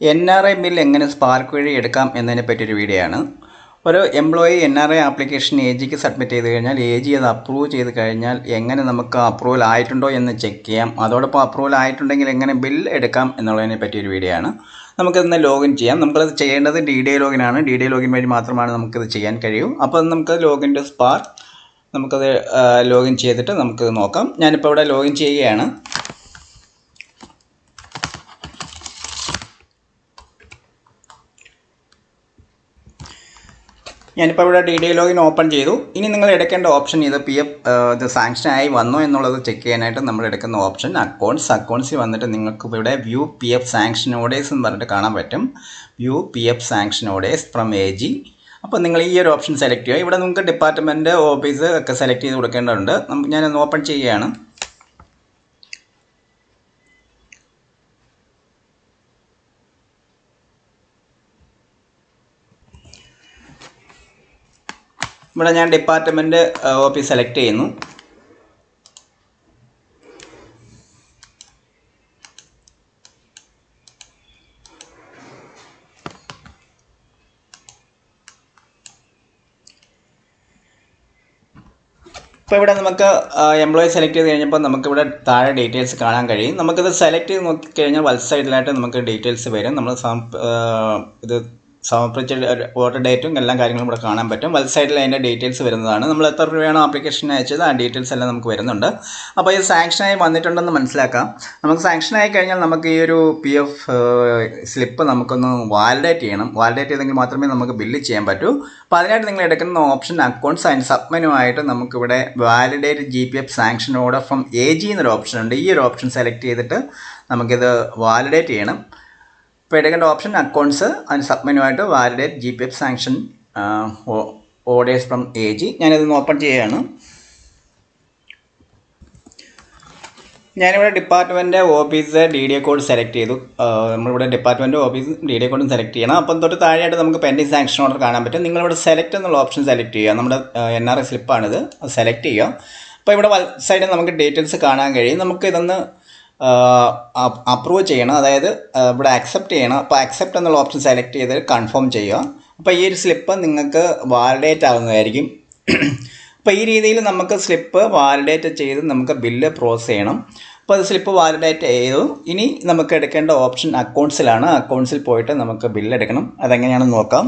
N R I bill എങ്ങനെ Spark വഴി എടുക്കാം എന്നതിനെ പറ്റിയൊരു വീഡിയോ ആണ്. ഒരു employee N R I application A ജിക്ക് സബ്മിറ്റ് ചെയ്ത് കഴിഞ്ഞാൽ എ ജി അത് അപ്രൂവ് ചെയ്ത് കഴിഞ്ഞാൽ എങ്ങനെ നമുക്ക് അപ്രൂവൽ ആയിട്ടുണ്ടോ എന്ന് ചെക്ക് ചെയ്യാം. അതോടൊപ്പം അപ്രൂവൽ ആയിട്ടുണ്ടെങ്കിൽ എങ്ങനെ ബിൽ എടുക്കാം എന്നുള്ളതിനെ പറ്റിയൊരു വീഡിയോ ആണ്. നമുക്കിന്ന് ലോഗിൻ ചെയ്യാം. നമുക്കത് ചെയ്യേണ്ടത് ഡി ഡി ലോഗിൻ ആണ്. ഡി ഡി ലോഗിൻ വഴി മാത്രമാണ് നമുക്കിത് ചെയ്യാൻ കഴിയൂ. അപ്പോൾ നമുക്ക് ലോഗിൻ ടു സ്പാർക്ക് നമുക്കത് ലോഗിൻ ചെയ്തിട്ട് നമുക്ക് നോക്കാം. ഞാനിപ്പോൾ ഇവിടെ ലോഗിൻ ചെയ്യുകയാണ്. ഞാനിപ്പോൾ ഇവിടെ ഡി ഡി ലോഗിൻ ഓപ്പൺ ചെയ്തു. ഇനി നിങ്ങൾ എടുക്കേണ്ട ഓപ്ഷൻ ഇത് പി എഫ് ഇത് സാങ്ഷൻ ആയി വന്നു എന്നുള്ളത് ചെക്ക് ചെയ്യാനായിട്ട് നമ്മൾ എടുക്കുന്ന ഓപ്ഷൻ അക്കൗണ്ട്സ് അക്കൗണ്ട്സിൽ വന്നിട്ട് നിങ്ങൾക്ക് ഇവിടെ view P F sanction orders എന്ന് പറഞ്ഞിട്ട് കാണാൻ പറ്റും. View P F sanction orders from A G അപ്പോൾ നിങ്ങൾ ഈ ഒരു ഓപ്ഷൻ സെലക്ട് ചെയ്യുക. ഇവിടെ നിങ്ങൾക്ക് ഡിപ്പാർട്ട്മെന്റ് ഓഫീസ് ഒക്കെ സെലക്ട് ചെയ്ത് കൊടുക്കേണ്ടതുണ്ട്. ഞാൻ ഓപ്പൺ ചെയ്യുകയാണ്. ഇവിടെ ഞാൻ ഡിപ്പാർട്ട്മെന്റ് ഓഫീസ് സെലക്ട് ചെയ്യുന്നു. ഇപ്പോൾ ഇവിടെ നമുക്ക് എംപ്ലോയി സെലക്ട് ചെയ്ത് കഴിഞ്ഞപ്പോൾ നമുക്കിവിടെ താഴെ ഡീറ്റെയിൽസ് കാണാൻ കഴിയും. നമുക്കിത് സെലക്ട് ചെയ്ത് നോക്കിക്കഴിഞ്ഞാൽ വൽ സൈഡിലായിട്ട് നമുക്ക് ഡീറ്റെയിൽസ് വരും. നമ്മൾ ഇത് സമർപ്പിച്ച വോട്ടർ ഡേറ്റും എല്ലാ കാര്യങ്ങളും ഇവിടെ കാണാൻ പറ്റും. സൈഡിൽ അതിന്റെ ഡീറ്റെയിൽസ് വരുന്നതാണ്. നമ്മൾ എത്ര രൂപയാണ് ആപ്ലിക്കേഷൻ അയച്ചത് ആ ഡീറ്റെയിൽസ് എല്ലാം നമുക്ക് വരുന്നുണ്ട്. അപ്പോൾ ഇത് സാങ്ഷനായി വന്നിട്ടുണ്ടെന്ന് മനസ്സിലാക്കാം. നമുക്ക് സാങ്ഷനായി കഴിഞ്ഞാൽ നമുക്ക് ഈ ഒരു പി എഫ് സ്ലിപ്പ് നമുക്കൊന്ന് വാലിഡേറ്റ് ചെയ്യണം. വാലിഡേറ്റ് ചെയ്തെങ്കിൽ മാത്രമേ നമുക്ക് ബില്ല് ചെയ്യാൻ പറ്റൂ. അപ്പോൾ അതിനായിട്ട് നിങ്ങൾ എടുക്കുന്ന ഓപ്ഷൻ അക്കൗണ്ട്സ് ആൻഡ് സബ്മെനുമായിട്ട് നമുക്കിവിടെ validate G P F sanction order from A G എന്നൊരു ഓപ്ഷൻ ഉണ്ട്. ഈ ഒരു ഓപ്ഷൻ സെലക്ട് ചെയ്തിട്ട് നമുക്കിത് വാലിഡേറ്റ് ചെയ്യണം. ഇപ്പോൾ ഓപ്ഷൻ അക്കൗണ്ട്സ് അതിന് സബ്മെനുമായിട്ട് validate G P F sanction orders from A G ഞാനിതൊന്ന് ഓപ്പൺ ചെയ്യുകയാണ്. ഞാനിവിടെ department office D D A code select ചെയ്തു. നമ്മളിവിടെ department office D D A കോഡും സെലക്ട് ചെയ്യണം. അപ്പം തൊട്ട് താഴെയായിട്ട് നമുക്ക് പെൻഡിങ് സാങ്ഷൻ ഓർഡർ കാണാൻ പറ്റും. നിങ്ങളിവിടെ സെലക്ട് എന്നുള്ള ഓപ്ഷൻ സെലക്ട് ചെയ്യുക. നമ്മുടെ എൻ ആർ ഐ സ്ലിപ്പാണിത് അത് സെലക്ട് ചെയ്യുക. അപ്പോൾ ഇവിടെ വൽ സൈഡിൽ നമുക്ക് ഡീറ്റെയിൽസ് കാണാൻ കഴിയും. നമുക്ക് ഇതൊന്ന് അപ്രൂവ് ചെയ്യണം. അതായത് ഇവിടെ അക്സെപ്റ്റ് ചെയ്യണം. അപ്പോൾ അക്സെപ്റ്റ് എന്നുള്ള ഓപ്ഷൻ സെലക്ട് ചെയ്ത് കൺഫേം ചെയ്യുക. അപ്പോൾ ഈ ഒരു സ്ലിപ്പ് നിങ്ങൾക്ക് വാലിഡേറ്റ് ആകുന്നതായിരിക്കും. അപ്പോൾ ഈ രീതിയിൽ നമുക്ക് സ്ലിപ്പ് വാലിഡേറ്റ് ചെയ്ത് നമുക്ക് ബില്ല് പ്രോസസ് ചെയ്യണം. അപ്പോൾ അത് സ്ലിപ്പ് വാലിഡേറ്റ് ചെയ്തു. ഇനി നമുക്ക് എടുക്കേണ്ട ഓപ്ഷൻ അക്കൗണ്ട്സിലാണ് അക്കൗണ്ട്സിൽ പോയിട്ട് നമുക്ക് ബില്ല് എടുക്കണം. അതെങ്ങനെയാണെന്ന് നോക്കാം.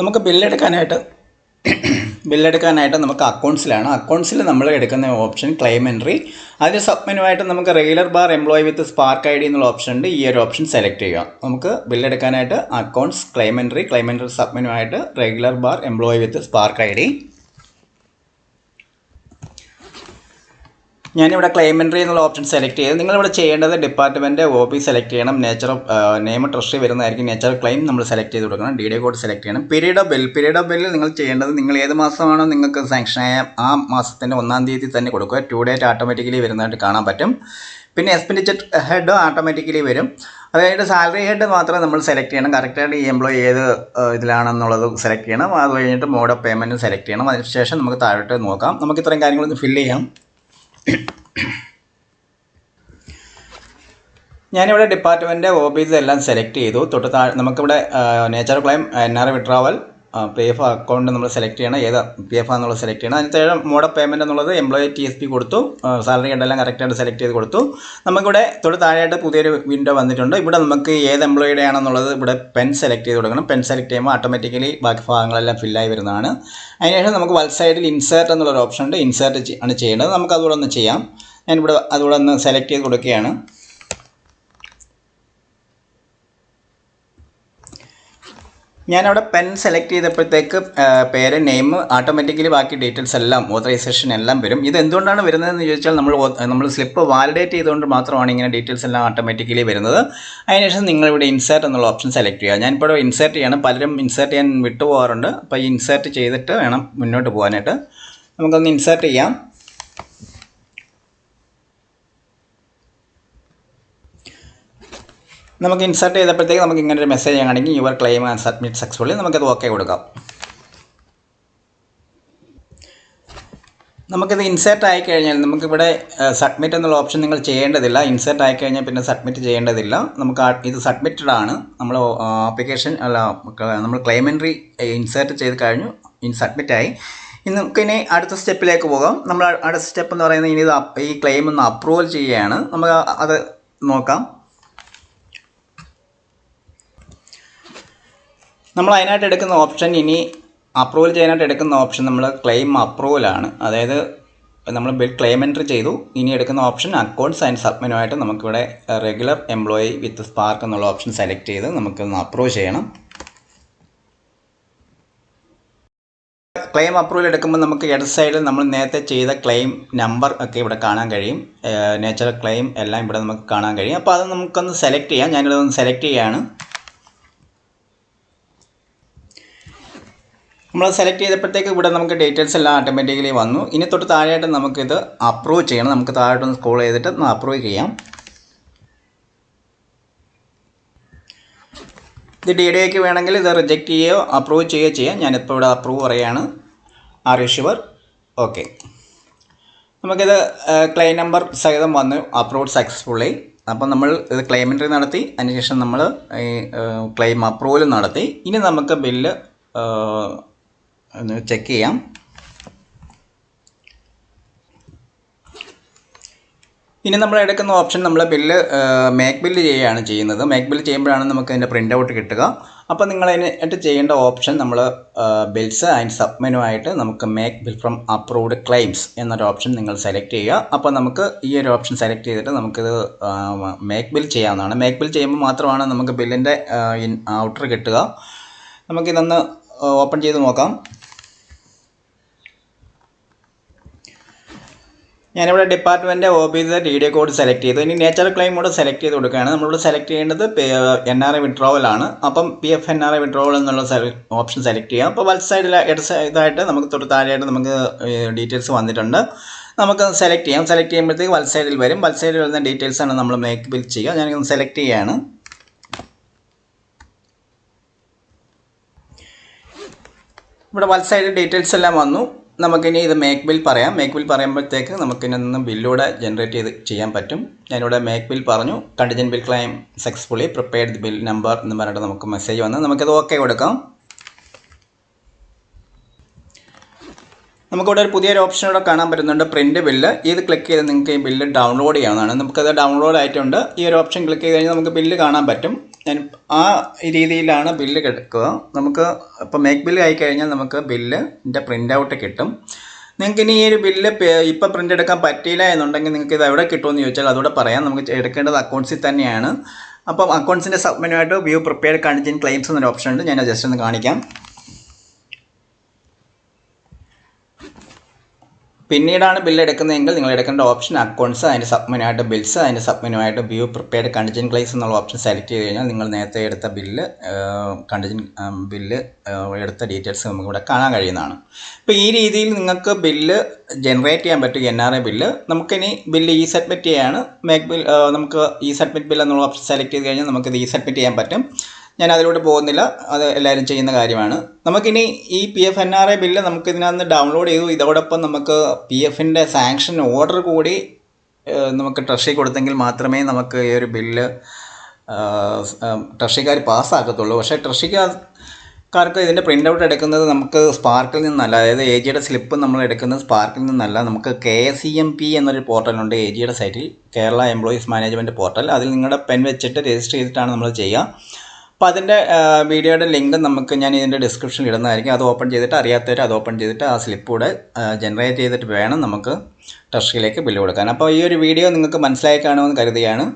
നമുക്ക് ബില്ലെടുക്കാനായിട്ട് ബില്ലെടുക്കാനായിട്ട് നമുക്ക് അക്കൗണ്ട്സിലാണ്. അക്കൗണ്ട്സിൽ നമ്മൾ എടുക്കുന്ന ഓപ്ഷൻ ക്ലെയിം എൻട്രി അതിന് സബ്മിനുമായിട്ട് നമുക്ക് regular bar employee with Spark I D എന്നുള്ള ഓപ്ഷൻ ഉണ്ട്. ഈ ഒരു ഓപ്ഷൻ സെലക്ട് ചെയ്യുക. നമുക്ക് ബില്ലെടുക്കാനായിട്ട് accounts claim entry claim entry സബ്മിനുമായിട്ട് regular bar employee with Spark I D ഞാനിവിടെ എൻട്രി എന്നുള്ള ഓപ്ഷൻ സെലക്ട് ചെയ്ത് നിങ്ങളിവിടെ ചെയ്യേണ്ടത് ഡിപ്പാർട്ട്മെന്റ് ഓഫീസ് സെലക്ട് ചെയ്യണം. നേച്ചർ ഓഫ് നെയിം ട്രഷറി വരുന്നതായിരിക്കും നേച്ചർ ക്ലെയിം നമ്മൾ സെലക്ട് ചെയ്ത് കൊടുക്കണം. ഡി ഡി കോഡ് സെലക്ട് ചെയ്യണം. Period of bill period of ബില്ലിൽ നിങ്ങൾ ചെയ്യേണ്ടത് നിങ്ങൾ ഏത് മാസമാണോ നിങ്ങൾക്ക് സാങ്ഷൻ ആയ ആ മാസത്തിന്റെ ഒന്നാം തീയതി തന്നെ കൊടുക്കുക. ടു ഡേറ്റ് ഓട്ടോമാറ്റിക്കലി വരുന്നതായിട്ട് കാണാൻ പറ്റും. പിന്നെ എക്സ്പെൻഡിച്ചർ ഹെഡ് ഓട്ടോമാറ്റിക്കലി വരും. അതായത് സാലറി ഹെഡ് മാത്രമേ നമ്മൾ സെലക്ട് ചെയ്യണം. കറക്റ്റായിട്ട് ഈ എംപ്ലോയി ഏത് ഇതിലാണെന്നുള്ളത് സെലക്ട് ചെയ്യണം. അത് കഴിഞ്ഞിട്ട് മോഡ് ഓഫ് പേയ്മെന്റ് സെലക്ട് ചെയ്യണം. അതിനുശേഷം നമുക്ക് താഴോട്ട് നോക്കാം. നമുക്ക് ഇത്രയും കാര്യങ്ങളൊന്ന് ഫില്ല് ചെയ്യാം. ഞാനിവിടെ ഡിപ്പാർട്ട്മെന്റ് ഓഫീസ് എല്ലാം സെലക്ട് ചെയ്തു. തൊട്ട് താഴെ നമുക്കിവിടെ nature claim N R withdrawal P F account നമ്മൾ സെലക്ട് ചെയ്യണം. ഏത് പി എഫ് എന്നുള്ളത് സെലക്ട് ചെയ്യണം. അതിന് മോഡ് ഓഫ് പേയ്മെന്റ് എന്നുള്ളത് എംപ്ലോയി ടി എസ് പി കൊടുത്തു. സാലറി കണ്ടെല്ലാം കറക്റ്റായിട്ട് സെലക്ട് ചെയ്ത് കൊടുത്തു. നമുക്കിവിടെ തൊട്ട് താഴെയായിട്ട് പുതിയൊരു വിൻഡോ വന്നിട്ടുണ്ട്. ഇവിടെ നമുക്ക് ഏത് എംപ്ലോയിയുടെ ആണെന്നുള്ളത് ഇവിടെ പെൻ സെലക്ട് ചെയ്ത് കൊടുക്കണം. പെൻ സെലക്ട് ചെയ്യുമ്പോൾ ഓട്ടോമാറ്റിക്കലി ബാക്കി ഭാഗങ്ങളെല്ലാം ഫില്ലായി വരുന്നതാണ്. അതിനുശേഷം നമുക്ക് വൽ സൈഡിൽ ഇൻസേർട്ട് എന്നുള്ളൊരു ഓപ്ഷൻ ഉണ്ട്. ഇൻസേർട്ട് ആണ് ചെയ്യേണ്ടത്. നമുക്ക് അതുകൂടെ ഒന്ന് ചെയ്യാം. ഞാനിവിടെ അതുകൂടെ ഒന്ന് സെലക്ട് ചെയ്ത് കൊടുക്കുകയാണ്. ഞാനവിടെ പെൻ സെലക്ട് ചെയ്തപ്പോഴത്തേക്ക് പേര് നെയിം ഓട്ടോമാറ്റിക്കലി ബാക്കി ഡീറ്റെയിൽസ് എല്ലാം ഓതറൈസേഷൻ എല്ലാം വരും. ഇത് എന്തുകൊണ്ടാണ് വരുന്നതെന്ന് ചോദിച്ചാൽ നമ്മൾ നമ്മൾ സ്ലിപ്പ് വാലിഡേറ്റ് ചെയ്തുകൊണ്ട് മാത്രമാണ് ഇങ്ങനെ ഡീറ്റെയിൽസ് എല്ലാം ഓട്ടോമാറ്റിക്കലി വരുന്നത്. അതിനുശേഷം നിങ്ങളിവിടെ ഇൻസേർട്ട് എന്നുള്ള ഓപ്ഷൻ സെലക്ട് ചെയ്യുക. ഞാനിപ്പോൾ ഇൻസേർട്ട് ചെയ്യണം. പലരും ഇൻസേർട്ട് ചെയ്യാൻ വിട്ടുപോകാറുണ്ട്. അപ്പോൾ ഈ ഇൻസേർട്ട് ചെയ്തിട്ട് വേണം മുന്നോട്ട് പോകാനായിട്ട്. നമുക്കൊന്ന് ഇൻസേർട്ട് ചെയ്യാം. നമുക്ക് ഇൻസർട്ട് ചെയ്തപ്പോഴത്തേക്ക് നമുക്ക് ഇങ്ങനെ ഒരു മെസ്സേജ് ആണെങ്കിൽ your claim and submit successfully നമുക്കത് ഓക്കെ കൊടുക്കാം. നമുക്കിത് ഇൻസേർട്ട് ആയി കഴിഞ്ഞാൽ നമുക്കിവിടെ സബ്മിറ്റ് എന്നുള്ള ഓപ്ഷൻ നിങ്ങൾ ചെയ്യേണ്ടതില്ല. ഇൻസേർട്ട് ആയി കഴിഞ്ഞാൽ പിന്നെ സബ്മിറ്റ് ചെയ്യേണ്ടതില്ല. നമുക്ക് ഇത് സബ്മിറ്റഡ് ആണ്. നമ്മൾ ആപ്ലിക്കേഷൻ അല്ല നമ്മൾ ക്ലെയിം എൻട്രി ഇൻസേർട്ട് ചെയ്ത് കഴിഞ്ഞു. ഇൻ സബ്മിറ്റ് ആയി. ഇനി നമുക്കിനി അടുത്ത സ്റ്റെപ്പിലേക്ക് പോകാം. നമ്മൾ അടുത്ത സ്റ്റെപ്പ് എന്ന് പറയുന്നത് ഇനി ഇത് ഈ ക്ലെയിം ഒന്ന് അപ്രൂവൽ ചെയ്യുകയാണ്. നമുക്ക് അത് നോക്കാം. നമ്മൾ അതിനായിട്ട് എടുക്കുന്ന ഓപ്ഷൻ ഇനി അപ്രൂവൽ ചെയ്യാനായിട്ട് എടുക്കുന്ന ഓപ്ഷൻ നമ്മൾ ക്ലെയിം അപ്രൂവലാണ് അതായത് നമ്മൾ ബിൽ ക്ലെയിം എൻട്രി ചെയ്തു. ഇനി എടുക്കുന്ന ഓപ്ഷൻ അക്കൗണ്ട്സ് ആൻഡ് സബ്മിനുമായിട്ട് നമുക്കിവിടെ റെഗുലർ എംപ്ലോയി വിത്ത് സ്പാർക്ക് എന്നുള്ള ഓപ്ഷൻ സെലക്ട് ചെയ്ത് നമുക്കൊന്ന് അപ്രൂവ് ചെയ്യണം. ക്ലെയിം അപ്രൂവൽ എടുക്കുമ്പോൾ നമുക്ക് ഇടത് സൈഡിൽ നമ്മൾ നേരത്തെ ചെയ്ത ക്ലെയിം നമ്പർ ഒക്കെ ഇവിടെ കാണാൻ കഴിയും. നേച്ചറൽ ക്ലെയിം എല്ലാം ഇവിടെ നമുക്ക് കാണാൻ കഴിയും. അപ്പോൾ അത് നമുക്കൊന്ന് സെലക്ട് ചെയ്യാം. ഞാനിവിടെ ഒന്ന് സെലക്ട് ചെയ്യുകയാണ് നമ്മൾ സെലക്ട് ചെയ്തപ്പോഴത്തേക്ക് ഇവിടെ നമുക്ക് ഡീറ്റെയിൽസ് എല്ലാം ഓട്ടോമാറ്റിക്കലി വന്നു. ഇനി തൊട്ട് താഴെയായിട്ട് നമുക്കിത് അപ്രൂവ് ചെയ്യണം. നമുക്ക് താഴോട്ടൊന്ന് സ്ക്രോൾ ചെയ്തിട്ട് അപ്രൂവ് ചെയ്യാം. ഇത് ഡി ഡി എക്ക് വേണമെങ്കിൽ ഇത് റിജക്റ്റ് ചെയ്യുകയോ അപ്രൂവ് ചെയ്യുകയോ ചെയ്യാം. ഞാനിപ്പോൾ ഇവിടെ അപ്രൂവ് പറയുകയാണ്. ആർ യു ഷുവർ ഓക്കെ നമുക്കിത് ക്ലെയിം നമ്പർ സഹിതം വന്നു. അപ്രൂവ് സക്സസ്ഫുള്ളി അപ്പം നമ്മൾ ഇത് ക്ലെയിം എൻട്രി നടത്തി. അതിനുശേഷം നമ്മൾ ഈ ക്ലെയിം അപ്രൂവൽ നടത്തി. ഇനി നമുക്ക് ബില്ല് ഒന്ന് ചെക്ക് ചെയ്യാം. ഇനി നമ്മൾ എടുക്കുന്ന ഓപ്ഷൻ നമ്മൾ ബില്ല് മേക്ക് ബില്ല് ചെയ്യുകയാണ് ചെയ്യുന്നത്. മേക്ക് ബില്ല് ചെയ്യുമ്പോഴാണ് നമുക്ക് അതിന്റെ പ്രിന്റ് ഔട്ട് കിട്ടുക അപ്പോൾ നിങ്ങൾ അതിനായിട്ട് ചെയ്യേണ്ട ഓപ്ഷൻ നമ്മൾ ബിൽസ് ആൻഡ് സബ്മെനുമായിട്ട് നമുക്ക് make bill from approved claims എന്നൊരു ഓപ്ഷൻ നിങ്ങൾ സെലക്ട് ചെയ്യുക. അപ്പോൾ നമുക്ക് ഈ ഒരു ഓപ്ഷൻ സെലക്ട് ചെയ്തിട്ട് നമുക്കിത് മേക്ക് ബിൽ ചെയ്യാവുന്നതാണ്. മേക്ക് ബിൽ ചെയ്യുമ്പോൾ മാത്രമാണ് നമുക്ക് ബില്ലിന്റെ ഔട്ടർ കിട്ടുക. നമുക്കിതൊന്ന് ഓപ്പൺ ചെയ്ത് നോക്കാം. ഞാനിവിടെ department office D D code select ചെയ്തു. ഇനി നേച്ചർ ക്ലെയിം കൂടെ സെലക്ട് ചെയ്ത് കൊടുക്കുകയാണ്. നമ്മളിവിടെ സെലക്ട് ചെയ്യേണ്ടത് എൻ ആർ ഐ വിഡ്രോവൽ ആണ്. അപ്പം P F N R I withdrawal എന്നുള്ള ഓപ്ഷൻ സെലക്ട് ചെയ്യാം. അപ്പോൾ വലത് സൈഡിൽ ഇട ഇതായിട്ട് നമുക്ക് തൊട്ട് താഴെയായിട്ട് നമുക്ക് ഡീറ്റെയിൽസ് വന്നിട്ടുണ്ട്. നമുക്ക് സെലക്ട് ചെയ്യാം. സെലക്ട് ചെയ്യുമ്പോഴത്തേക്ക് വലത് സൈഡിൽ വരും. വലത് സൈഡിൽ വരുന്ന ഡീറ്റെയിൽസാണ് നമ്മൾ മേക്ക് ബിൽ ചെയ്യുക. ഞാനൊന്ന് സെലക്ട് ചെയ്യുകയാണ്. ഇവിടെ വലത് സൈഡ് ഡീറ്റെയിൽസ് എല്ലാം വന്നു. നമുക്കിനി ഇത് മേക്ക് ബിൽ പറയാം. മേക്ക് ബിൽ പറയുമ്പോഴത്തേക്ക് നമുക്കിനി ഒന്ന് ബില്ലൂടെ ജനറേറ്റ് ചെയ്ത് ചെയ്യാൻ പറ്റും. ഞാനിവിടെ മേക്ക് ബിൽ പറഞ്ഞു. Contingent bill claim successfully prepared bill number എന്ന് പറഞ്ഞിട്ട് നമുക്ക് മെസ്സേജ് വന്ന് നമുക്കത് ഓക്കെ കൊടുക്കാം. നമുക്കിവിടെ ഒരു പുതിയൊരു ഓപ്ഷൻ ഇവിടെ കാണാൻ പറ്റുന്നുണ്ട് പ്രിന്റ് ബില്ല് ഇത് ക്ലിക്ക് ചെയ്ത് നിങ്ങൾക്ക് ഈ ബില്ല് ഡൗൺലോഡ് ചെയ്യാവുന്നതാണ്. നമുക്കത് ഡൗൺലോഡ് ആയിട്ടുണ്ട്. ഈ ഒരു ഓപ്ഷൻ ക്ലിക്ക് ചെയ്ത് കഴിഞ്ഞാൽ നമുക്ക് ബില്ല് കാണാൻ പറ്റും. ഞാൻ ആ രീതിയിലാണ് ബില്ല് കിടക്കുക. നമുക്ക് ഇപ്പോൾ മേക്ക് ബില്ല് ആയിക്കഴിഞ്ഞാൽ നമുക്ക് ബില്ലിന്റെ പ്രിന്റ് ഔട്ട് കിട്ടും. നിങ്ങൾക്ക് ഇനി ഈ ഒരു ബില്ല് ഇപ്പോൾ പ്രിന്റ് എടുക്കാൻ പറ്റിയില്ല എന്നുണ്ടെങ്കിൽ നിങ്ങൾക്ക് ഇത് എവിടെ കിട്ടുമെന്ന് ചോദിച്ചാൽ അതുകൂടെ പറയാം. നമുക്ക് എടുക്കേണ്ടത് അക്കൗണ്ട്സിൽ തന്നെയാണ്. അപ്പം അക്കൗണ്ട്സിന്റെ ആയിട്ട് വ്യൂ പ്രിപ്പയർ കണ്ടിജൻ ക്ലെയിംസ് എന്നൊരു ഓപ്ഷൻ ഉണ്ട്. ഞാൻ ജസ്റ്റ് ഒന്ന് കാണിക്കാം. പിന്നീടാണ് ബില്ല് എടുക്കുന്നതെങ്കിൽ നിങ്ങൾ എടുക്കേണ്ട ഓപ്ഷൻ അക്കൗണ്ട്സ് അതിന്റെ സബ്മെനുമായിട്ട് ബിൽസ് അതിന്റെ സബ്മെനുമായിട്ട് വ്യൂ പ്രിപ്പയർഡ് കണ്ടിജൻ ക്ലേസ് എന്നുള്ള ഓപ്ഷൻ സെലക്ട് ചെയ്ത് കഴിഞ്ഞാൽ നിങ്ങൾ നേരത്തെ എടുത്ത ബില്ല് കണ്ടിജൻ ബില്ല് എടുത്ത ഡീറ്റെയിൽസ് നമുക്ക് ഇവിടെ കാണാൻ കഴിയുന്നതാണ്. അപ്പോൾ ഈ രീതിയിൽ നിങ്ങൾക്ക് ബില്ല് ജനറേറ്റ് ചെയ്യാൻ പറ്റും എൻ ആർ ഐ ബില്ല് നമുക്കിനി ബില്ല് ഇ സബ്മിറ്റ് ചെയ്യാണ്. മേക്ക് ബിൽ നമുക്ക് ഇ സബ്മിറ്റ് ബിൽ എന്നുള്ള ഓപ്ഷൻ സെലക്ട് ചെയ്ത് കഴിഞ്ഞാൽ നമുക്കിത് ഇ സബ്മിറ്റ് ചെയ്യാൻ പറ്റും. ഞാൻ അതിലൂടെ പോകുന്നില്ല. അത് എല്ലാവരും ചെയ്യുന്ന കാര്യമാണ്. നമുക്കിനി ഈ P F N R I bill നമുക്ക് ഇതിനകത്ത് ഡൗൺലോഡ് ചെയ്തു. ഇതോടൊപ്പം നമുക്ക് പി എഫിന്റെ സാങ്ഷൻ ഓർഡർ കൂടി നമുക്ക് ട്രഷറി കൊടുത്തെങ്കിൽ മാത്രമേ നമുക്ക് ഈ ഒരു ബില്ല് ട്രഷറിക്കാർ പാസ്സാക്കത്തുള്ളൂ. പക്ഷേ ട്രഷറിക്കാർക്ക് ഇതിന്റെ പ്രിന്റ് ഔട്ട് എടുക്കുന്നത് നമുക്ക് സ്പാർക്കിൽ നിന്നല്ല. അതായത് എ ജിയുടെ സ്ലിപ്പ് നമ്മൾ എടുക്കുന്നത് സ്പാർക്കിൽ നിന്നല്ല. നമുക്ക് കെ ഇ എം പി എന്നൊരു പോർട്ടലുണ്ട് എ ജിയുടെ സൈറ്റിൽ കേരള എംപ്ലോയീസ് മാനേജ്മെന്റ് പോർട്ടൽ അതിൽ നിങ്ങളുടെ പെൻ വെച്ചിട്ട് രജിസ്റ്റർ ചെയ്തിട്ടാണ് നമ്മൾ ചെയ്യുക. അപ്പോൾ അതിന്റെ വീഡിയോയുടെ ലിങ്ക് നമുക്ക് ഞാൻ ഇതിന്റെ ഡിസ്ക്രിപ്ഷനിൽ ഇടുന്നതായിരിക്കും. അത് ഓപ്പൺ ചെയ്തിട്ട് അറിയാത്തവർ അത് ഓപ്പൺ ചെയ്തിട്ട് ആ സ്ലിപ്പ് കൂടെ ജനറേറ്റ് ചെയ്തിട്ട് വേണം നമുക്ക് ട്രഷറിയിലേക്ക് ബില്ല് കൊടുക്കാൻ. അപ്പോൾ ഈ ഒരു വീഡിയോ നിങ്ങൾക്ക് മനസ്സിലായി കാണുമെന്ന് കരുതുകയാണ്.